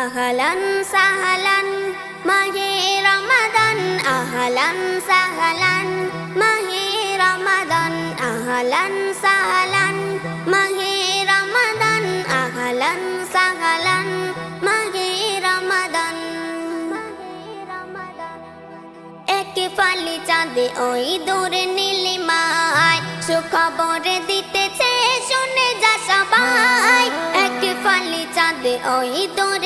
আহলান সাহলান, মাহে রমাদান। আহলান সাহলান, মাহে রমাদান। আহলান সাহলান, মাহে রমাদান। আহলান সাহলান, মাহে রমাদান। একে ফালি চাঁদে ওই দূরে নীলিমায়, সুখবর দিতেছে, শুনে যা সবাই। একে ফালি চাঁদে ওই দূরে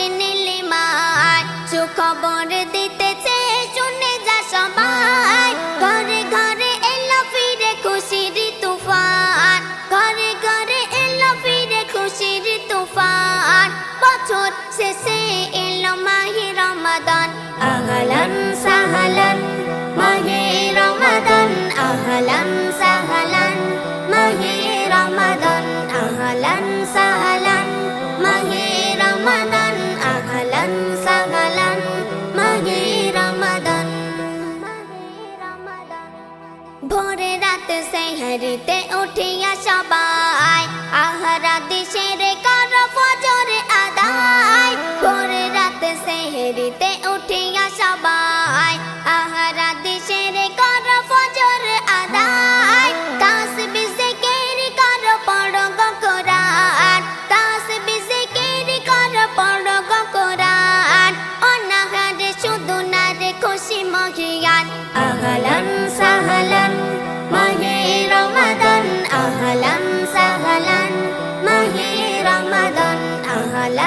ভোরে রাত সেহরিতে উঠিয়া সবাই আহারা দিশের কর ফজর আদায়। ভোরে রাত সেহরিতে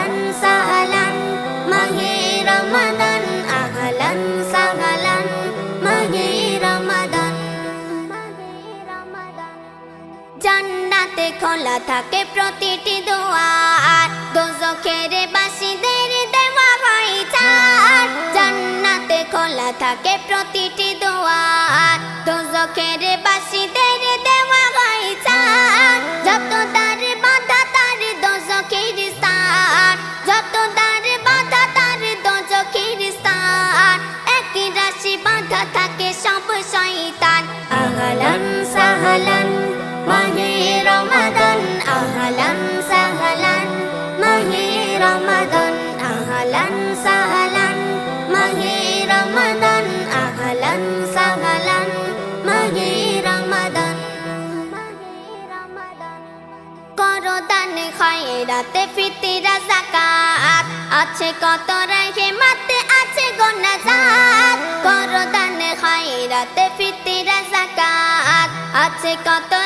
আহলান সাহলান মাহে রমাদান আহলান সাহলান মাহে রমাদান জান্নাতে খোলা থাকে প্রতিটি দোয়ার দোজখের বাসীদের দেওয়া হয় চার জান্নাতে খোলা থাকে প্রতিটি দোয়ার দোজখের বাসীদের দেওয়া হয় চার আহলান, সাহলান করো দান ফিতিরা জাকাত আছে কত মাতে আছে গোনা জাত। করো দান খয়রাতে, ফিতিরা জাকাত আছে কত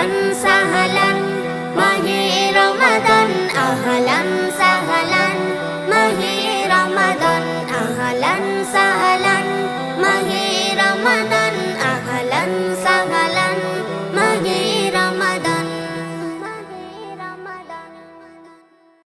আহলান সাহলান মাহে রমাদান আহলান সাহলান মাহে রমাদান আহলান সাহলান মাহে রমাদান আহলান সাহলান।